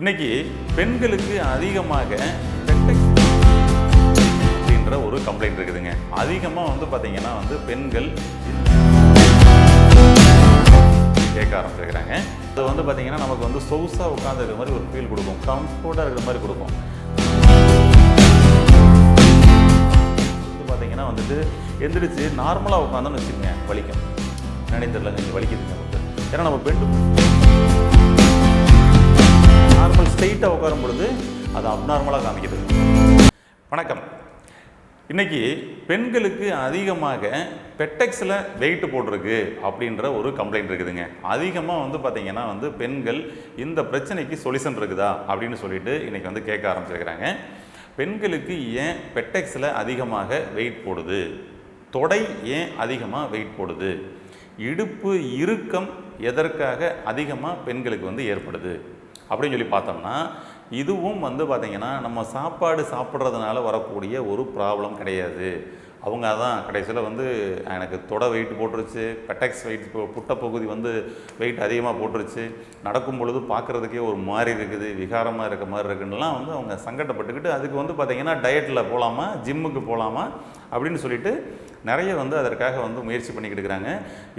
இன்னைக்கு பெண்களுக்கு அதிகமாக அப்படின்ற ஒரு கம்ப்ளைண்ட் இருக்குதுங்க. அதிகமாக வந்து பார்த்தீங்கன்னா வந்து பெண்கள் கேட்க ஆரம்பிச்சிருக்கிறாங்க. அது வந்து பார்த்தீங்கன்னா நமக்கு வந்து சொகுசாக உட்காந்துருக்கிற மாதிரி ஒரு ஃபீல் கொடுக்கும். கம்ஃபர்ட்டாக இருக்கிற மாதிரி கொடுக்கும். வந்து பார்த்தீங்கன்னா வந்துட்டு எந்திரிச்சு நார்மலாக உட்காந்தோன்னு வச்சுக்கோங்க. வலிக்கும். என்னன்னு தெரியலங்க வலிக்குதுங்க. ஏன்னா நம்ம பெண்டு ஸ்ட்ரெயிட்டாக உட்காரும் பொழுது அது அப்நார்மலாக காமிக்குது. வணக்கம். இன்னைக்கு பெண்களுக்கு அதிகமாக பெட்டெக்ஸில் வெயிட் போட்டிருக்கு அப்படின்ற ஒரு கம்ப்ளைண்ட் இருக்குதுங்க. அதிகமாக வந்து பார்த்திங்கன்னா வந்து பெண்கள் இந்த பிரச்சனைக்கு சொல்யூஷன் இருக்குதா அப்படின்னு சொல்லிட்டு இன்றைக்கி வந்து கேட்க ஆரம்பிச்சிருக்கிறாங்க. பெண்களுக்கு ஏன் பெட்டெக்ஸில் அதிகமாக வெயிட் போடுது? தொடை ஏன் அதிகமாக வெயிட் போடுது? இடுப்பு இறுக்கம் எதற்காக அதிகமாக பெண்களுக்கு வந்து ஏற்படுது? அப்படின்னு சொல்லி பார்த்தோம்னா இதுவும் வந்து பார்த்திங்கன்னா நம்ம சாப்பாடு சாப்பிட்றதுனால வரக்கூடிய ஒரு ப்ராப்ளம் கிடையாது. அவங்க அதான் கடைசியில் வந்து எனக்கு தொடை வெயிட் போட்டுருச்சு பெட்டெக்ஸ் வெயிட் புட்ட பகுதி வந்து வெயிட் அதிகமாக போட்டுருச்சு. நடக்கும் பொழுது பார்க்குறதுக்கே ஒரு மாதிரி இருக்குது விகாரமாக இருக்க மாதிரி இருக்குன்னுலாம் வந்து அவங்க சங்கடப்பட்டுக்கிட்டு அதுக்கு வந்து பார்த்திங்கன்னா டயட்டில் போகலாமா ஜிம்முக்கு போகலாமா அப்படின்னு சொல்லிட்டு நிறைய வந்து அதற்காக வந்து முயற்சி பண்ணிக்கிட்டு இருக்கிறாங்க.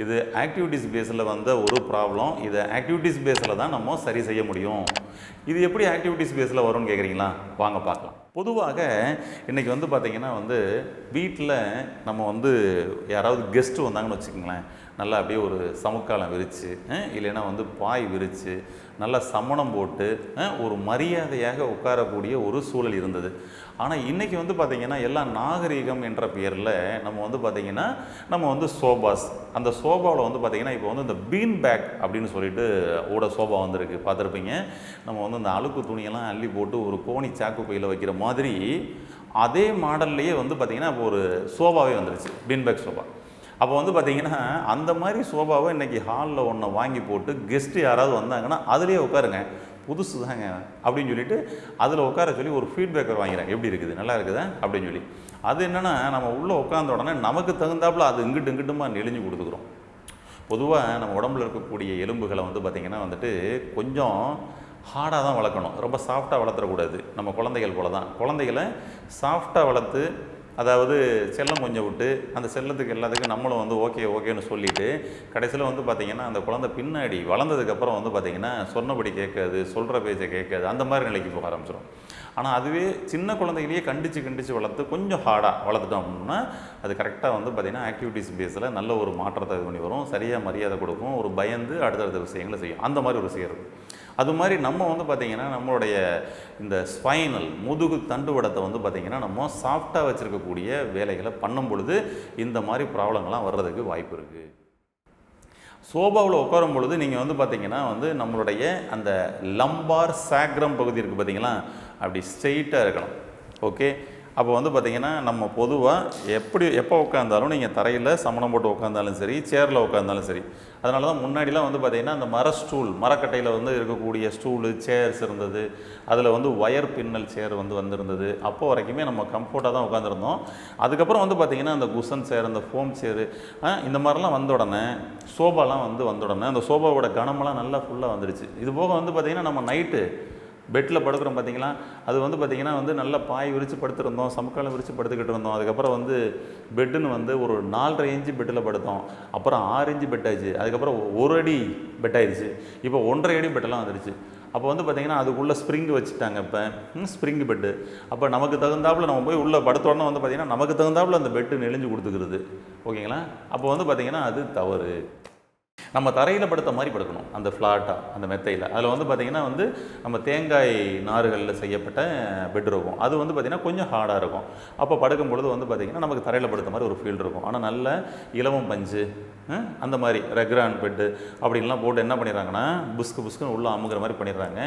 இது ஆக்டிவிட்டீஸ் பேஸில் வந்த ஒரு ப்ராப்ளம் இதை ஆக்டிவிட்டீஸ் பேஸில் தான் நம்ம சரி செய்ய முடியும். இது எப்படி ஆக்டிவிட்டீஸ் பேஸில் வரும்னு கேட்குறீங்களா வாங்க பார்க்கலாம். பொதுவாக இன்றைக்கி வந்து பார்த்திங்கன்னா வந்து வீட்டில் நம்ம வந்து யாராவது கெஸ்ட்டு வந்தாங்கன்னு வச்சுக்கோங்களேன். நல்லா அப்படியே ஒரு சமுக்காலம் விரித்து இல்லைன்னா வந்து பாய் விரித்து நல்லா சமணம் போட்டு ஒரு மரியாதையாக உட்காரக்கூடிய ஒரு சூழல் இருந்தது. ஆனால் இன்றைக்கி வந்து பார்த்திங்கன்னா எல்லாம் நாகரீகம் என்ற பெயரில் நம்ம வந்து பார்த்திங்கன்னா நம்ம வந்து சோபாஸ். அந்த சோபாவில் வந்து பார்த்திங்கன்னா இப்போ வந்து இந்த பீன் பேக் அப்படின்னு சொல்லிட்டு ஓட சோபா வந்திருக்கு. பார்த்துருப்பீங்க நம்ம வந்து இந்த அழுக்கு துணியெல்லாம் அள்ளி போட்டு ஒரு கோணி சாக்கு பையில் வைக்கிற மாதிரி அதே மாடல்லையே வந்து பார்த்திங்கன்னா இப்போ ஒரு சோபாவே வந்துருச்சு. Bean bag sofa. அப்போ வந்து பார்த்தீங்கன்னா அந்த மாதிரி சோபாவை இன்றைக்கி ஹாலில் ஒன்று வாங்கி போட்டு கெஸ்ட்டு யாராவது வந்தாங்கன்னா அதுலேயே உட்காருங்க. புதுசு தாங்க. அப்படின்னு சொல்லிட்டு அதில் உட்கார சொல்லி ஒரு ஃபீட்பேக்கர் வாங்கிறேன் எப்படி இருக்குது? நல்லா இருக்குதா? அப்படின்னு சொல்லி. அது என்னென்னா நம்ம உள்ளே உட்காந்த உடனே நமக்கு தகுந்தாப்புல அது இங்கிட்டு இங்கிட்டுமா நெளிஞ்சு கொடுத்துக்குறோம். பொதுவாக நம்ம உடம்புல இருக்கக்கூடிய எலும்புகளை வந்து பார்த்திங்கன்னா வந்துட்டு கொஞ்சம் ஹார்டாக தான் வளர்க்கணும். ரொம்ப சாஃப்டாக வளர்த்துறக்கூடாது. நம்ம குழந்தைகள் போல தான் குழந்தைகளை சாஃப்டாக வளர்த்து அதாவது செல்லம் கொஞ்சம் விட்டு அந்த செல்லத்துக்கு எல்லாத்துக்கும் நம்மளும் வந்து ஓகே ஓகேன்னு சொல்லிவிட்டு கடைசியில் வந்து பார்த்திங்கன்னா அந்த குழந்தை பின்னாடி வளர்ந்ததுக்கப்புறம் வந்து பார்த்திங்கன்னா சொன்னபடி கேட்காது சொல்கிற பேச்சை கேட்காது அந்த மாதிரி நிலைக்கு போக ஆரம்பிச்சிடும் ஆனால் அதுவே சின்ன குழந்தைகளையே கண்டித்து கண்டித்து வளர்த்து கொஞ்சம் ஹார்டாக வளர்த்துட்டோம் அப்படின்னா அது கரெக்டாக வந்து பார்த்திங்கன்னா ஆக்டிவிட்டீஸ் பேஸில் நல்ல ஒரு மாற்றத்தை இது பண்ணி வரும். சரியாக மரியாதை கொடுக்கும். ஒரு பயந்து அடுத்தடுத்த விஷயங்களை செய்யும். அந்த மாதிரி ஒரு செய்கிறது அது மாதிரி நம்ம வந்து பார்த்திங்கன்னா நம்மளுடைய இந்த ஸ்பைனல் முதுகு தண்டுவடத்தை வந்து பார்த்திங்கன்னா நம்ம சாஃப்டாக வச்சுருக்கக்கூடிய வேலைகளை பண்ணும் பொழுது இந்த மாதிரி ப்ராப்ளங்கள்லாம் வர்றதுக்கு வாய்ப்பு இருக்குது சோபாவில் உட்காரும் பொழுது நீங்கள் வந்து பார்த்தீங்கன்னா வந்து நம்மளுடைய அந்த லம்பார் சாக்ரம் பகுதி இருக்குது பார்த்தீங்களா? அப்படி ஸ்ட்ரெயிட்டாக இருக்கணும். ஓகே அப்போ வந்து பார்த்தீங்கன்னா நம்ம பொதுவாக எப்படி எப்போ உட்காந்தாலும் நீங்கள் தரையில் சமணம் போட்டு உட்காந்தாலும் சரி சேரில் உட்காந்தாலும் சரி அதனால தான் முன்னாடிலாம் வந்து பார்த்திங்கன்னா அந்த மர ஸ்டூல் மரக்கட்டையில் வந்து இருக்கக்கூடிய ஸ்டூலு சேர்ஸ் இருந்தது அதில் வந்து ஒயர் பின்னல் சேர் வந்து வந்திருந்தது. அப்போ வரைக்குமே நம்ம கம்ஃபர்ட்டாக தான் உட்காந்துருந்தோம் அதுக்கப்புறம் வந்து பார்த்திங்கன்னா அந்த குஷன் சேர் அந்த ஃபோம் சேரு இந்த மாதிரிலாம் வந்த உடனே சோபாலாம் வந்து வந்த உடனே அந்த சோபாவோட கனமெல்லாம் நல்லா ஃபுல்லாக வந்துடுச்சு இது போக வந்து பார்த்திங்கன்னா நம்ம நைட்டு பெட்டில் படுக்கிறோம் பார்த்தீங்களா? அது வந்து பார்த்திங்கன்னா வந்து நல்லா பாய் விரித்து படுத்துருந்தோம் சமக்காலம் விரித்து படுத்துக்கிட்டு இருந்தோம். அதுக்கப்புறம் வந்து பெட்டுன்னு வந்து ஒரு நாலரை இன்ச்சு பெட்டில் படுத்தோம். அப்புறம் ஆறு இன்ச்சு பெட் ஆயிடுச்சு. அதுக்கப்புறம் ஒரு அடி பெட் ஆயிடுச்சு. இப்போ ஒன்றரை அடி பெட்டெல்லாம் வந்துடுச்சு அப்போ வந்து பார்த்திங்கன்னா அதுக்குள்ளே ஸ்ப்ரிங் வச்சுட்டாங்க இப்போ. ஸ்ப்ரிங் பெட்டு அப்போ நமக்கு தகுந்தாப்புல நம்ம போய் உள்ளே படுத்த உடனே வந்து பார்த்திங்கன்னா நமக்கு தகுந்தாப்புல அந்த பெட்டு நெளிஞ்சு கொடுத்துக்கிறது. ஓகேங்களா? அப்போ வந்து பார்த்திங்கன்னா அது தவறு. நம்ம தரையில் படுத்த மாதிரி படுக்கணும். அந்த ஃப்ளாட்டாக அந்த மெத்தையில். அதில் வந்து பார்த்திங்கன்னா வந்து நம்ம தேங்காய் நாறுகளில் செய்யப்பட்ட பெட் இருக்கும். அது வந்து பார்த்திங்கன்னா கொஞ்சம் ஹார்டாக இருக்கும். அப்போ படுக்கும் பொழுது வந்து பார்த்திங்கன்னா நமக்கு தரையில் படுத்த மாதிரி ஒரு ஃபீல் இருக்கும். ஆனால் நல்ல இலவம் பஞ்சு அந்த மாதிரி ரெக்ரான் பெட்டு அப்படின்லாம் போட்டு என்ன பண்ணிடுறாங்கன்னா புஸ்கு புஸ்குன்னு உள்ளே அமுகிற மாதிரி பண்ணிடுறாங்க.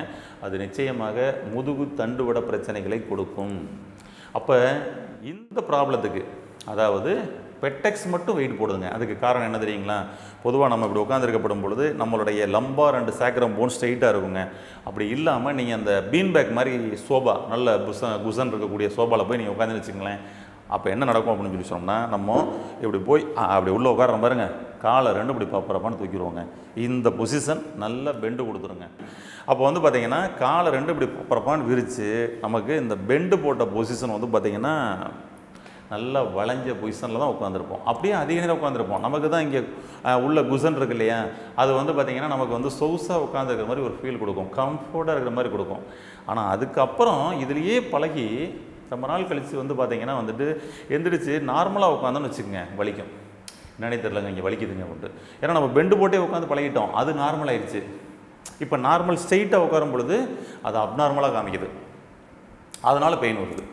அது நிச்சயமாக முதுகு தண்டுவட பிரச்சனைகளை கொடுக்கும். அப்போ இந்த ப்ராப்ளத்துக்கு அதாவது பெட்டெக்ஸ் மட்டும் வெயிட் போடுதுங்க. அதுக்கு காரணம் என்ன தெரியுங்களா? பொதுவாக நம்ம இப்படி உட்காந்துருக்கப்படும் பொழுது நம்மளுடைய லம்பார் ரெண்டு சேக்கரம் போன் ஸ்ட்ரைட்டாக இருக்குங்க. அப்படி இல்லாமல் நீங்கள் அந்த பீன் பேக் மாதிரி சோபா நல்ல புசன் குசன் இருக்கக்கூடிய சோபாவில் போய் நீங்கள் உட்காந்து வச்சுங்களேன் அப்போ என்ன நடக்கும் அப்படின்னு சொல்லி சொன்னோம்னா நம்ம இப்படி போய் அப்படி உள்ளே உட்கார பாருங்க. காலை ரெண்டு இப்படி பப்பரப்பான்னு தூக்கிடுவோங்க. இந்த பொசிஷன் நல்ல பெண்டு கொடுத்துருங்க. அப்போ வந்து பார்த்தீங்கன்னா காலை ரெண்டு இப்படி பப்பரப்பான்னு விரித்து நமக்கு இந்த பெண்டு போட்ட பொசிஷன் வந்து பார்த்தீங்கன்னா நல்லா வளைஞ்ச பொசிஷனில் தான் உட்காந்துருப்போம் அப்படியே அதிக நேரம் உட்காந்துருப்போம் நமக்கு தான் இங்கே உள்ள குசன் இருக்கு இல்லையா? அது வந்து பார்த்திங்கன்னா நமக்கு வந்து சொகுசாக உட்காந்துருக்கிற மாதிரி ஒரு ஃபீல் கொடுக்கும். கம்ஃபர்ட்டாக இருக்கிற மாதிரி கொடுக்கும். ஆனால் அதுக்கப்புறம் இதுலேயே பழகி ரொம்ப நாள் கழித்து வந்து பார்த்திங்கன்னா வந்துட்டு எந்திரிச்சு நார்மலாக உட்காந்தோன்னு வச்சுக்கோங்க வலிக்கும். என்னன்னே தெரிலங்க இங்கே வலிக்குதுங்க அப்படின்ட்டு. ஏன்னா நம்ம பெண்டு போட்டே உட்காந்து பழகிட்டோம். அது நார்மல் ஆயிடுச்சு இப்போ நார்மல் ஸ்ட்ரெயிட்டாக உட்காரும் பொழுது அது அப்நார்மலாக காமிக்குது. அதனால் பெயின் வருது.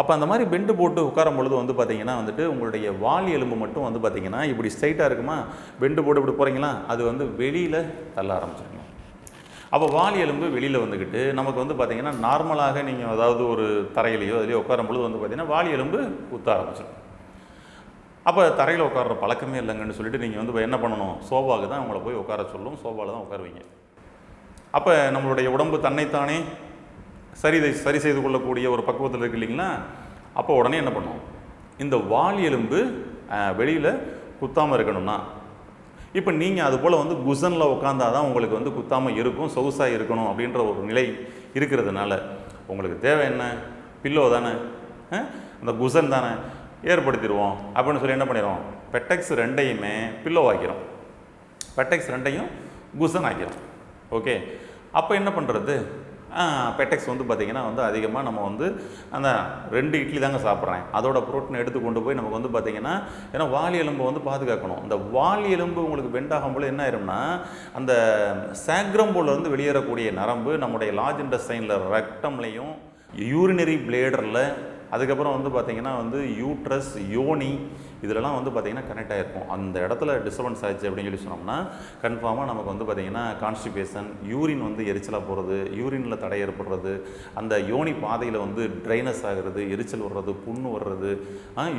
அப்போ அந்த மாதிரி பெண்டு போட்டு உட்காரும் பொழுது வந்து பார்த்தீங்கன்னா வந்துட்டு உங்களுடைய வால் எலும்பு மட்டும் வந்து பார்த்திங்கன்னா இப்படி ஸ்ட்ரைட்டாக இருக்குமா? பெண்டு போட்டு இப்படி போகிறீங்களா அது வந்து வெளியில் தள்ள ஆரம்பிச்சிருங்க. அப்போ வால் எலும்பு வெளியில் வந்துக்கிட்டு நமக்கு வந்து பார்த்திங்கன்னா நார்மலாக நீங்கள் அதாவது ஒரு தரையிலையோ அதுலேயோ உட்காரும் பொழுது வந்து பார்த்திங்கன்னா வால் எலும்பு குத்த ஆரம்பிச்சிடும் அப்போ தரையில் உட்கார்ற பழக்கமே இல்லைங்கன்னு சொல்லிட்டு நீங்கள் வந்து என்ன பண்ணணும்? சோபாவுக்கு தான் உங்களை போய் உட்கார சொல்லும். சோபாவில் தான் உட்காருவீங்க. அப்போ நம்மளுடைய உடம்பு தன்னைத்தானே சரி சரி செய்து கொள்ளக்கூடிய ஒரு பக்குவத்தில் இருக்கு இல்லைங்களா? அப்போ உடனே என்ன பண்ணும் இந்த வால் எலும்பு வெளியில் குத்தாமல் இருக்கணும்னா இப்போ நீங்கள் அது போல் வந்து குசனில் உட்காந்தா தான் உங்களுக்கு வந்து குத்தாமல் இருக்கும் சொகுசாக இருக்கணும் அப்படின்ற ஒரு நிலை இருக்கிறதுனால உங்களுக்கு தேவை என்ன? பில்லோ தானே? அந்த குசன் தானே? ஏற்படுத்திடுவோம் அப்படின்னு சொல்லி என்ன பண்ணிடுவோம் பெட்டெக்ஸ் ரெண்டையுமே பில்லோ ஆக்கிறோம். பெட்டெக்ஸ் ரெண்டையும் குசன் ஆக்கிறோம். ஓகே அப்போ என்ன பண்ணுறது பெட்டெக்ஸ் வந்து பார்த்திங்கன்னா வந்து அதிகமாக நம்ம வந்து அந்த ரெண்டு இட்லி தாங்க சாப்பிட்றேன். அதோட புரோட்டீன் எடுத்து கொண்டு போய் நமக்கு வந்து பார்த்திங்கன்னா ஏன்னா வாலி எலும்பை வந்து பாதுகாக்கணும். இந்த வாலி எலும்பு உங்களுக்கு பெண்ட் ஆகும்போது என்ன ஆயிரும்னா அந்த சேக்ரம் வெளியேறக்கூடிய நரம்பு நம்முடைய லார்ஜ் இன்டஸ்டைனில் ரெக்டம்லையும் யூரினரி பிளேடரில் அதுக்கப்புறம் வந்து பார்த்திங்கன்னா வந்து யூட்ரஸ் யோனி இதிலலாம் வந்து பார்த்திங்கன்னா கனெக்ட் ஆகிருக்கும் அந்த இடத்துல டிஸ்டர்பன்ஸ் ஆச்சு அப்படின்னு சொல்லி சொன்னோம்னா கன்ஃபார்மாக நமக்கு வந்து பார்த்திங்கன்னா கான்ஸ்டிபேஷன் யூரின் வந்து எரிச்சலாக போகிறது யூரினில் தடை ஏற்படுறது அந்த யோனி பாதையில் வந்து ட்ரைனஸ் ஆகிறது எரிச்சல் வர்றது புண்ணு வர்றது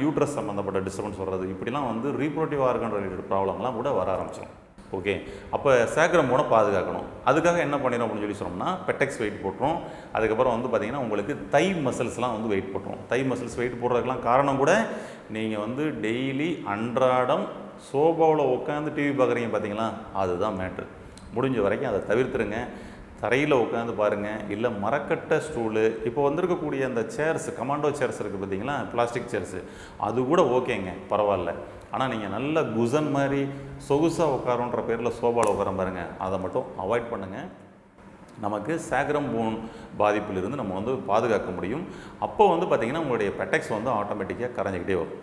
யூட்ரஸ் சம்மந்தப்பட்ட டிஸ்டர்பன்ஸ் வர்றது இப்படிலாம் வந்து ரீப்ரோட்டிவ் ஆர்கன் ரிலேட்டட் ப்ராப்ளம்லாம் கூட வர ஆரம்பிச்சிடும் ஓகே. அப்போ சேக்கிரம் போன பாதுகாக்கணும். அதுக்காக என்ன பண்ணிடும் அப்படின்னு சொல்லி சொன்னோம்னா பெட்டெக்ஸ் வெயிட் போட்டுரும். அதுக்கப்புறம் வந்து பார்த்திங்கன்னா உங்களுக்கு தை மசில்ஸ்லாம் வந்து வெயிட் போட்டுரும். தை மசில்ஸ் வெயிட் போடுறதுக்கெலாம் காரணம் கூட நீங்கள் வந்து டெய்லி அன்றாடம் சோபாவில் உட்காந்து டிவி பார்க்குறீங்க பார்த்தீங்களா அதுதான் மேட்ரு முடிஞ்ச வரைக்கும் அதை தவிர்த்துருங்க. தரையில் உட்காந்து பாருங்கள் இல்லை மரக்கட்டை ஸ்டூலு இப்போ வந்திருக்கக்கூடிய அந்த சேர்ஸ் கமாண்டோ சேர்ஸ் இருக்குது பார்த்தீங்களா பிளாஸ்டிக் சேர்ஸு அது கூட ஓகேங்க பரவாயில்ல. ஆனால் நீங்கள் நல்ல குசன் மாதிரி சொகுசாக உட்காருன்ற பேரில் சோபாவில் உட்கார பாருங்கள் அதை மட்டும் அவாய்ட் பண்ணுங்கள் நமக்கு சேகரம் போன் பாதிப்பிலிருந்து நம்ம வந்து பாதுகாக்க முடியும். அப்போ வந்து பார்த்திங்கன்னா உங்களுடைய பெட்டெக்ஸ் வந்து ஆட்டோமேட்டிக்காக கரைஞ்சிக்கிட்டே வரும்.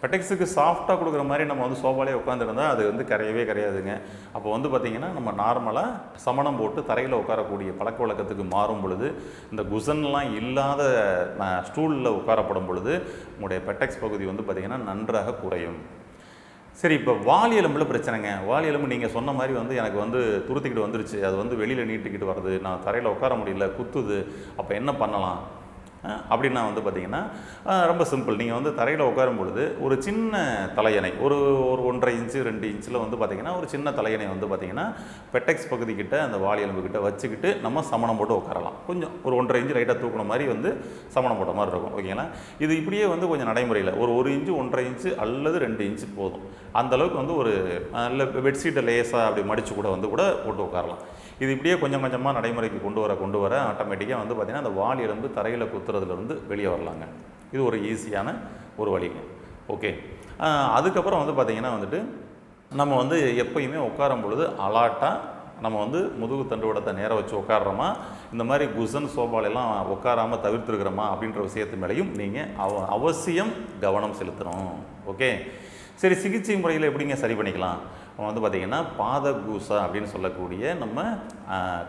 பெட்டெக்ஸுக்கு சாஃப்டாக கொடுக்குற மாதிரி நம்ம வந்து சோபாலே உட்காந்துருந்தா அது வந்து கரையவே கரையாதுங்க. அப்போ வந்து பார்த்திங்கன்னா நம்ம நார்மலாக சமணம் போட்டு தரையில் உட்காரக்கூடிய பழக்க வழக்கத்துக்கு மாறும் பொழுது இந்த குசன்லாம் இல்லாத ஸ்டூலில் உட்காரப்படும் பொழுது உங்களுடைய பெட்டெக்ஸ் பகுதி வந்து பார்த்திங்கன்னா நன்றாக குறையும். சரி இப்போ வால் எலும்புல பிரச்சனைங்க. வால் எலும்பு நீங்கள் சொன்ன மாதிரி வந்து எனக்கு வந்து துருத்திக்கிட்டு வந்துருச்சு. அது வந்து வெளியில் நீட்டிக்கிட்டு வருது நான் தரையில் உட்கார முடியல குத்துது. அப்போ என்ன பண்ணலாம்? அப்படின்னா வந்து பார்த்திங்கன்னா ரொம்ப சிம்பிள் நீங்கள் வந்து தரையில் உட்காரும் பொழுது ஒரு சின்ன தலையணை ஒரு ஒரு ஒன்றரை இன்ச்சு ரெண்டு இன்ச்சில் வந்து பார்த்திங்கன்னா ஒரு சின்ன தலையணை வந்து பார்த்திங்கன்னா பெட்டெக்ஸ் பகுதிக்கிட்ட அந்த வாலி எலும்புக்கிட்ட வச்சுக்கிட்டு நம்ம சமணம் போட்டு உட்காரலாம். கொஞ்சம் ஒரு ஒன்றரை இன்ச்சு லைட்டாக தூக்குன மாதிரி வந்து சமணம் போட்ட மாதிரி இருக்கும். ஓகேங்களா இது இப்படியே வந்து கொஞ்சம் நடைமுறையில் ஒரு ஒரு இன்ச்சு ஒன்றரை இன்ச்சு அல்லது ரெண்டு இன்ச்சு போதும். அந்த அளவுக்கு வந்து ஒரு நல்ல பெட்ஷீட்டை லேசாக அப்படி மடித்து கூட வந்து கூட போட்டு உட்காரலாம். இது இப்படியே கொஞ்சம் கொஞ்சமாக நடைமுறைக்கு கொண்டு வர கொண்டு வர ஆட்டோமேட்டிக்காக வந்து பார்த்திங்கன்னா அந்த வால் எலும்பு தரையில் குத்துறதுலேருந்து வெளியே வரலாங்க. இது ஒரு ஈஸியான ஒரு வழிங்க ஓகே அதுக்கப்புறம் வந்து பார்த்திங்கன்னா வந்துட்டு நம்ம வந்து எப்பயுமே உட்காரும் பொழுது அலாட்டாக நம்ம வந்து முதுகு தண்டுவடத்தை நேராக வச்சு உட்காடுறோமா இந்த மாதிரி குசன் சோபாலெல்லாம் உட்காராமல் தவிர்த்துருக்குறோமா? அப்படின்ற விஷயத்து மேலேயும் நீங்கள் அவ அவசியம் கவனம் செலுத்தணும். ஓகே சரி சிகிச்சை முறையில் எப்படிங்க சரி பண்ணிக்கலாம்? நம்ம வந்து பார்த்திங்கன்னா பாத கூசா அப்படின்னு சொல்லக்கூடிய நம்ம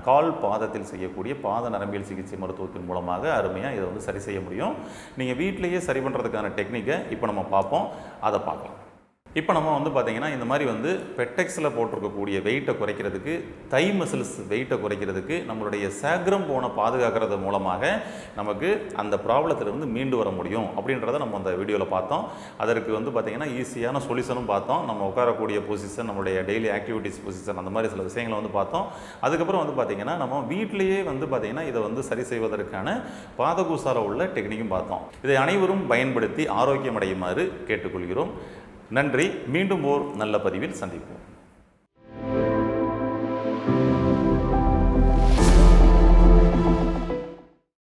கால் பாதத்தில் செய்யக்கூடிய பாத நரம்பியல் சிகிச்சை மருத்துவத்தின் மூலமாக அருமையாக இதை வந்து சரி செய்ய முடியும். நீங்கள் வீட்டிலேயே சரி பண்ணுறதுக்கான டெக்னிக்கை இப்போ நம்ம பார்ப்போம். அதை பார்க்கலாம். இப்போ நம்ம வந்து பார்த்திங்கன்னா இந்த மாதிரி வந்து பெட்டெக்ஸில் போட்டிருக்கக்கூடிய வெயிட்டை குறைக்கிறதுக்கு தை மசில்ஸ் வெயிட்டை குறைக்கிறதுக்கு நம்மளுடைய சேக்ரம் போனை பாதுகாக்கிறது மூலமாக நமக்கு அந்த ப்ராப்ளத்திலிருந்து மீண்டு வர முடியும் அப்படின்றத நம்ம அந்த வீடியோவில் பார்த்தோம். அதற்கு வந்து பார்த்திங்கன்னா ஈஸியான சொல்யூஷனும் பார்த்தோம். நம்ம உட்காரக்கூடிய பொசிஷன் நம்மளுடைய டெய்லி ஆக்டிவிட்டீஸ் பொசிஷன் அந்த மாதிரி சில விஷயங்களை வந்து பார்த்தோம். அதுக்கப்புறம் வந்து பார்த்தீங்கன்னா நம்ம வீட்டிலேயே வந்து பார்த்திங்கன்னா இதை வந்து சரி செய்வதற்கான பாதகூசால உள்ள டெக்னிக்கும் பார்த்தோம். இதை அனைவரும் பயன்படுத்தி ஆரோக்கியம் அடையுமாறு கேட்டுக்கொள்கிறோம். நன்றி. மீண்டும் ஓர் நல்ல பதிவில் சந்திப்போம்.